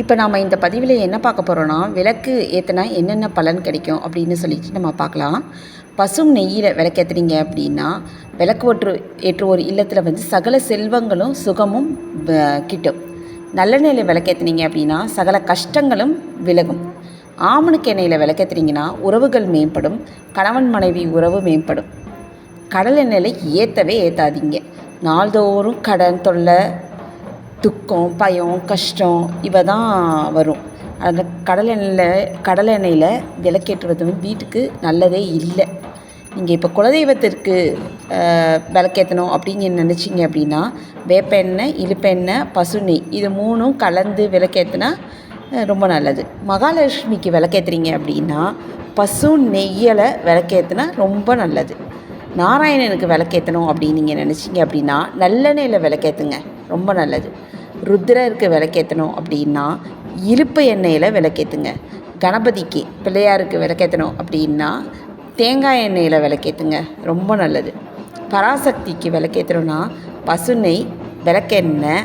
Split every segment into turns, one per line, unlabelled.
இப்போ நாம் இந்த பதிவில் என்ன பார்க்க போகிறோன்னா விளக்கு ஏற்றினா என்னென்ன பலன் கிடைக்கும் அப்படின்னு சொல்லிட்டு நம்ம பார்க்கலாம். பசும் நெய்யில் விளக்கேற்றுனீங்க அப்படின்னா விளக்கு ஒற்று ஏற்றுவோர் இல்லத்தில் வந்து சகல செல்வங்களும் சுகமும் கிட்டும். கிட்டும் நல்லெண்ணெயில் விளக்கேற்றுனீங்க அப்படின்னா சகல கஷ்டங்களும் விலகும். ஆமணுக்கு எண்ணெயில் விளக்கேற்றுனீங்கன்னா உறவுகள் மேம்படும் கணவன் மனைவி உறவு மேம்படும். கடல் எண்ணெயில் ஏற்றவே ஏற்றாதீங்க நாள்தோறும் கடன் தொல்லை துக்கம் பயம் கஷ்டம் இவ தான் வரும். அந்த கடல் எண்ணெயில் கடல் எண்ணெயில் விளக்கேற்றுவது வீட்டுக்கு நல்லதே இல்லை. நீங்கள் இப்போ குலதெய்வத்திற்கு விளக்கேற்றணும் அப்படின்னு நினச்சிங்க அப்படின்னா வேப்ப எண்ணெய் இழுப்பெண்ணெய் பசு நெய் இது மூணும் கலந்து விளக்கேற்றினா ரொம்ப நல்லது. மகாலட்சுமிக்கு விளக்கேற்றுறீங்க அப்படின்னா பசு நெய்யலை விளக்கேற்றினா ரொம்ப நல்லது. நாராயணனுக்கு விளக்கேற்றணும் அப்படின்னு நீங்கள் நினச்சிங்க அப்படின்னா நல்லெண்ணெயில் விளக்கேற்றுங்க ரொம்ப நல்லது. ருத்ரருக்கு விளக்கேற்றணும் அப்படின்னா இழுப்பு எண்ணெயில் விளக்கேற்றுங்க கணபதிக்கு பிள்ளையாருக்கு விளக்கேற்றணும் அப்படின்னா தேங்காய் எண்ணெயில் விளக்கேற்றுங்க ரொம்ப நல்லது. பராசக்திக்கு விளக்கேற்றணும்னா பசுநெய் விளக்கெண்ணெய்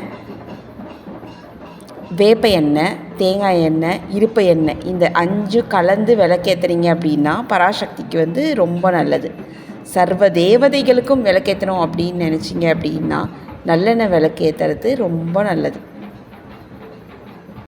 வேப்ப எண்ணெய் தேங்காய் எண்ணெய் இருப்பு எண்ணெய் இந்த அஞ்சு கலந்து விளக்கேற்றுறீங்க அப்படின்னா பராசக்திக்கு வந்து ரொம்ப நல்லது. சர்வ தேவதைகளுக்கும் விளக்கேற்றணும் அப்படின்னு நினச்சிங்க அப்படின்னா நல்லெண்ணெய் விளக்கேற்றுறது ரொம்ப நல்லது.